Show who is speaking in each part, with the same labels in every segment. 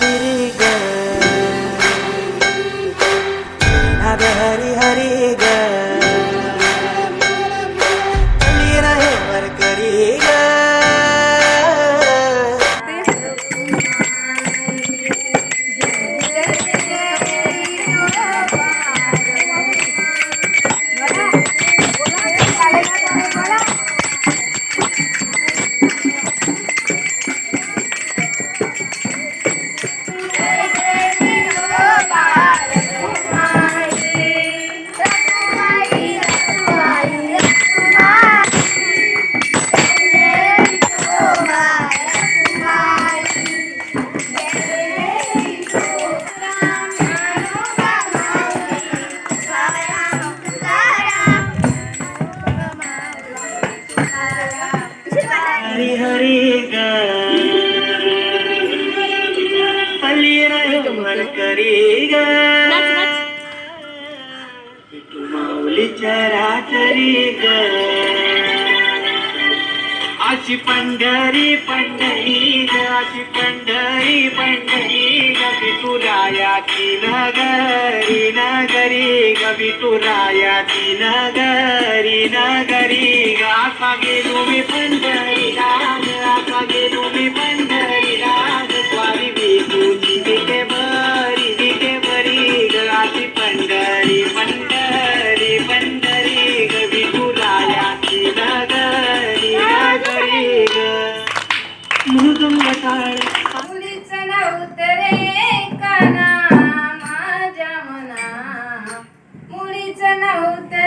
Speaker 1: तिरी ग. हरी हरी ग. ग. विठू माऊलीच्या रातरी ग. अशी पंढरी पंढरी ग अशी पंढरी पंढरी ग विठुरायाची नगरी नगरी ग विठुरायाची नगरी नगरी ग. असा गेलो मी पंढरीला ग असा गेलो मी पंढरीला
Speaker 2: मुलीचं नव्हतरे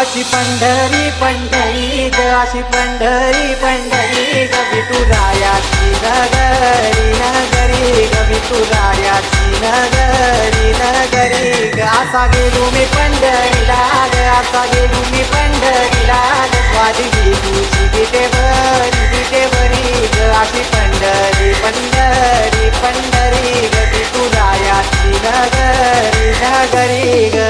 Speaker 1: अशी पंढरी पंढरी ग अशी पंढरी पंढरी गवी तुरायाची नगरी नगरी गवी तुरायाची नगरी नगरी ग. असा गेलो मी पंढरीला ग असा गेलो मी पंढरीला ग. स्वादी तुझी तिथे बरी तिथे बरी ग अशी पंढरी पंढरी पंढरी गवी तुरायाची नगरी नगरी ग.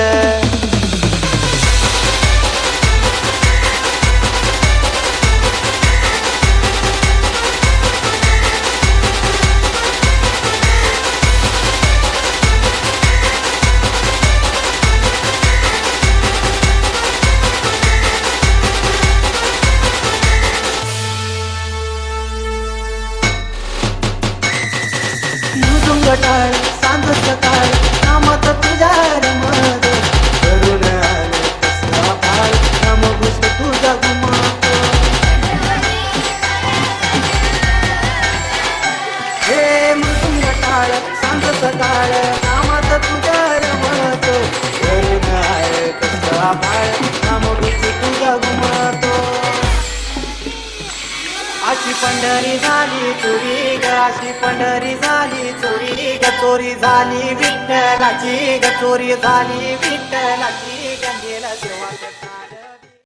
Speaker 1: मृदुंग सांज सकाळ तुझ्या आले घुस तुझा हे सकाळ सांज सकाळ कामात तुझ्या तुझा अशी पंढरी झाली चोरी ग अशी पंढरी झाली चोरी. चोरी झाली विठ्ठलाची ग चोरी झाली विठ्ठलाची